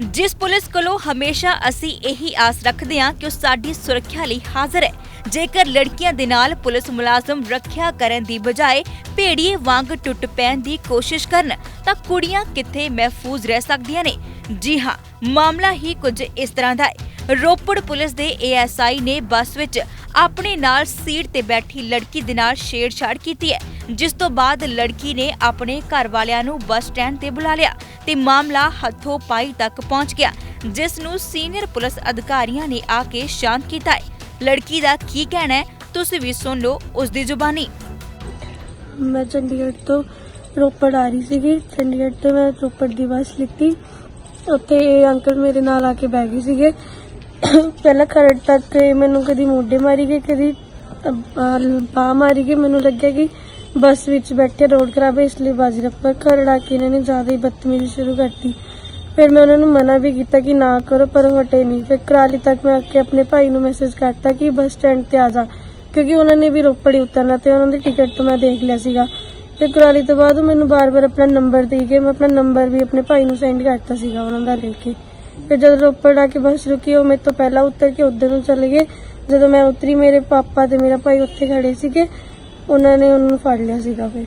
ਜਿਸ ਪੁਲਿਸ ਕੋਲੋਂ ਹਮੇਸ਼ਾ ਅਸੀਂ ਇਹੀ ਆਸ ਰੱਖਦੇ ਹਾਂ ਕਿ ਉਹ ਸਾਡੀ ਸੁਰੱਖਿਆ ਲਈ ਹਾਜ਼ਰ ਹੈ। ਜੇਕਰ ਲੜਕੀਆਂ ਦੇ ਨਾਲ ਪੁਲਿਸ ਮੁਲਾਜ਼ਮ ਰੱਖਿਆ ਕਰਨ ਦੀ ਬਜਾਏ ਭੇੜੀਏ ਵਾਂਗ ਟੁੱਟ ਪੈਣ ਦੀ ਕੋਸ਼ਿਸ਼ ਕਰਨ, ਤਾਂ ਕੁੜੀਆਂ ਕਿੱਥੇ ਮਹਿਫੂਜ਼ ਰਹਿ ਸਕਦੀਆਂ ਨੇ? ਜੀ ਹਾਂ, ਮਾਮਲਾ ਹੀ ਕੁਝ ਇਸ ਤਰ੍ਹਾਂ ਦਾ ਹੈ। ਰੋਪੜ ਪੁਲਿਸ ਦੇ ਏਐਸਆਈ ਨੇ ਬੱਸ ਵਿੱਚ ਆਪਣੇ ਨਾਲ ਸੀਟ ਤੇ ਬੈਠੀ ਲੜਕੀ ਦੇ ਨਾਲ ਛੇੜਛਾੜ ਕੀਤੀ ਹੈ। ਜਿਸ ਤੋਂ ਬਾਅਦ ਲੜਕੀ ਨੇ ਆਪਣੇ ਘਰ ਵਾਲਿਆਂ ਨੂੰ ਬੱਸ ਸਟੈਂਡ ਤੇ ਬੁਲਾ ਲਿਆ ਤੇ ਮਾਮਲਾ ਹੱਥੋਂ ਪਾਈ ਤੱਕ ਪਹੁੰਚ ਗਿਆ, ਜਿਸ ਨੂੰ ਸੀਨੀਅਰ ਪੁਲਿਸ ਅਧਿਕਾਰੀਆਂ ਨੇ ਆ ਕੇ ਸ਼ਾਂਤ ਕੀਤਾ ਹੈ। ਲੜਕੀ ਦਾ ਕੀ ਕਹਿਣਾ ਹੈ, ਤੁਸੀਂ ਵੀ ਸੁਣ ਲਓ ਉਸ ਦੀ ਜ਼ੁਬਾਨੀ। ਮੈਂ ਚੰਡੀਗੜ੍ਹ ਤੋਂ ਰੋਪੜ ਆ ਰਹੀ ਸੀਗੀ। ਚੰਡੀਗੜ੍ਹ ਤੋਂ ਮੈਂ ਰੋਪੜ ਦੀ ਬੱਸ ਲਿੱਤੀ। ਉੱਥੇ ਇਹ ਅੰਕਲ ਮੇਰੇ ਨਾਲ ਆ ਕੇ ਬਹਿ ਗਏ ਸੀਗੇ। ਪਹਿਲਾਂ ਖਰੜ ਤੱਕ ਮੈਨੂੰ ਕਦੀ ਮੋਢੇ ਮਾਰੀ ਗਏ, ਕਦੀ ਬਾਹ ਮਾਰੀ ਗਏ। ਮੈਨੂੰ ਲੱਗਿਆ ਕਿ ਬੱਸ ਵਿੱਚ ਬੈਠੇ ਰੋਡ ਖਰਾਬ ਹੈ, ਇਸ ਲਈ ਬਾਜੀ ਰੱਪਰ ਖਰੜ ਆ ਕੇ ਇਹਨਾਂ ਨੇ ਜ਼ਿਆਦਾ ਹੀ ਬਦਤਮੀਜ਼ੀ ਸ਼ੁਰੂ ਕਰਤੀ। ਫਿਰ ਮੈਂ ਉਹਨਾਂ ਨੂੰ ਮਨਾ ਵੀ ਕੀਤਾ ਕਿ ਨਾ ਕਰੋ, ਪਰ ਉਹ ਹਟੇ ਨਹੀਂ। ਫਿਰ ਕਰਾਲੀ ਤੱਕ ਮੈਂ ਆ ਕੇ ਆਪਣੇ ਭਾਈ ਨੂੰ ਮੈਸੇਜ ਕਰਤਾ ਕਿ ਬੱਸ ਸਟੈਂਡ ਤੇ ਆ ਜਾ, ਕਿਉਂਕਿ ਉਹਨਾਂ ਨੇ ਵੀ ਰੋਪੜ ਹੀ ਉਤਰਨਾ ਤੇ ਉਹਨਾਂ ਦੀ ਟਿਕਟ ਤੋਂ ਮੈਂ ਦੇਖ ਲਿਆ ਸੀਗਾ। ਤੇ ਕਰਾਲੀ ਤੋਂ ਬਾਅਦ ਉਹ ਮੈਨੂੰ ਬਾਰ-ਬਾਰ ਆਪਣਾ ਨੰਬਰ ਦੇ ਕੇ, ਮੈਂ ਆਪਣਾ ਨੰਬਰ ਵੀ ਆਪਣੇ ਭਾਈ ਨੂੰ ਸੈਂਡ ਕਰਤਾ ਸੀਗਾ ਉਹਨਾਂ ਦਾ ਲੈ ਕੇ। ਫਿਰ ਜਦੋਂ ਰੋਪੜ ਆ ਕੇ ਬੱਸ ਰੁਕੀ, ਉਹ ਮੇਰੇ ਤੋਂ ਪਹਿਲਾਂ ਉਤਰ ਕੇ ਉੱਧਰ ਨੂੰ ਚਲੇ ਗਏ। ਜਦੋਂ ਮੈਂ ਉਤਰੀ, ਮੇਰੇ ਪਾਪਾ ਤੇ ਮੇਰਾ ਭਾਈ ਉੱਥੇ ਖੜੇ ਸੀਗੇ। ਉਹਨਾਂ ਨੇ ਉਹਨੂੰ ਫੜ ਲਿਆ ਸੀਗਾ ਫਿਰ।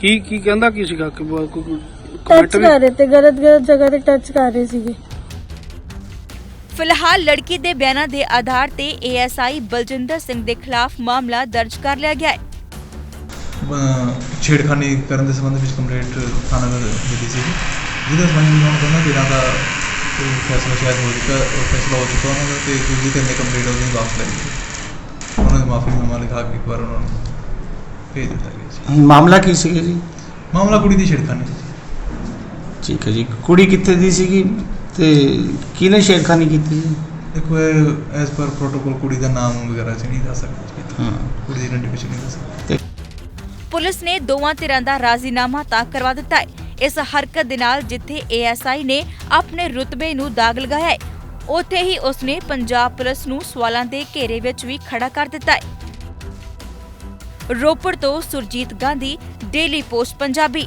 ਕੀ ਕੀ ਕਹਿੰਦਾ ਕੀ ਸੀਗਾ? ਕਿ ਬ- ਕੋਈ ਟੱਚ comment ਵੀ ਕਰ ਰਹੇ ਤੇ ਗਲਤ ਗਲਤ ਜਗ੍ਹਾ ਤੇ ਟੱਚ ਕਰ ਰਹੇ ਸੀਗੇ। ਫਿਲਹਾਲ ਲੜਕੀ ਦੇ ਬਿਆਨਾਂ ਦੇ ਆਧਾਰ ਤੇ ਏਐਸਆਈ ਬਲਜਿੰਦਰ ਸਿੰਘ ਦੇ ਖਿਲਾਫ ਮਾਮਲਾ ਦਰਜ ਕਰ ਲਿਆ ਗਿਆ ਹੈ। ਅਹ ਛੇੜਖਾਨੀ ਕਰਨ ਦੇ ਸੰਬੰਧ ਵਿੱਚ ਕੰਪਲੇਂਟ ਥਾਣਾ ਦਾ ਦਿੱਤੀ ਸੀ ਜਿਹਦੇ ਸੰਬੰਧ ਵਿੱਚ ਉਹਨਾਂ ਕਹਿੰਦਾ ਜਿਹੜਾ ਦਾ ਕੋਈ ਫੈਸਲਾ ਸ਼ਾਇਦ ਹੋ ਚੁੱਕਾ ਉਹ ਫੈਸਲਾ ਹੋ ਚੁੱਕਾ ਉਹਨਾਂ ਦਾ ਤੇ ਦੂਜੀ ਤੇ ਕੰਪਲੇਂਟ ਉਹਦੀ ਵਾਪਸ ਲੈ ਲਈ। ਨੇ ਮਾਫੀਨਾਮਾ ਲਿਖਾ ਕੇ ਇੱਕ ਵਾਰ ਉਹਨਾਂ ਨੂੰ ਭੇਜ ਦਿੱਤਾ ਗਿਆ ਸੀ। ਮਾਮਲਾ ਕੀ ਸੀਗਾ ਜੀ? ਮਾਮਲਾ ਕੁੜੀ ਦੀ ਛੇੜਖਾਨੀ ਸੀ। ਠੀਕ ਹੈ ਜੀ। ਕੁੜੀ ਕਿੱਥੇ ਦੀ ਸੀਗੀ ਤੇ ਕਿਹਨੇ ਛੇੜਖਾਨੀ ਕੀਤੀ? ਜੀ ਦੇਖੋ ਐਸ ਪਰ ਪ੍ਰੋਟੋਕੋਲ ਕੁੜੀ ਦਾ ਨਾਮ ਵਗੈਰਾ ਚ ਨਹੀਂ ਦੱਸ ਸਕਦੇ। ਹਾਂ। ਕੁੜੀ ਦੀ ਆਇਡੈਂਟੀਫਿਕੇਸ਼ਨ ਨਹੀਂ ਦੱਸ ਸਕਦੇ। ਪੁਲਿਸ ਨੇ ਦੋਵਾਂ ਧਿਰਾਂ ਦਾ ਰਾਜ਼ੀਨਾਮਾ ਤਾਂ ਕਰਵਾ ਦਿੱਤਾ ਹੈ। ਇਸ ਹਰਕਤ ਦੇ ਨਾਲ ਜਿੱਥੇ ਏਐਸਆਈ ਨੇ ਆਪਣੇ ਰੁਤਬੇ ਨੂੰ ਦਾਗ ਲਗਾਇਆ ਹੈ ਉੱਥੇ ਹੀ ਉਸਨੇ ਪੰਜਾਬ ਪੁਲਿਸ ਨੂੰ ਸਵਾਲਾਂ ਦੇ ਘੇਰੇ ਵਿੱਚ ਵੀ ਖੜਾ ਕਰ ਦਿੱਤਾ ਹੈ। ਰੋਪੜ ਤੋਂ ਸੁਰਜੀਤ ਗਾਂਧੀ ਡੇਲੀ ਪੋਸਟ ਪੰਜਾਬੀ।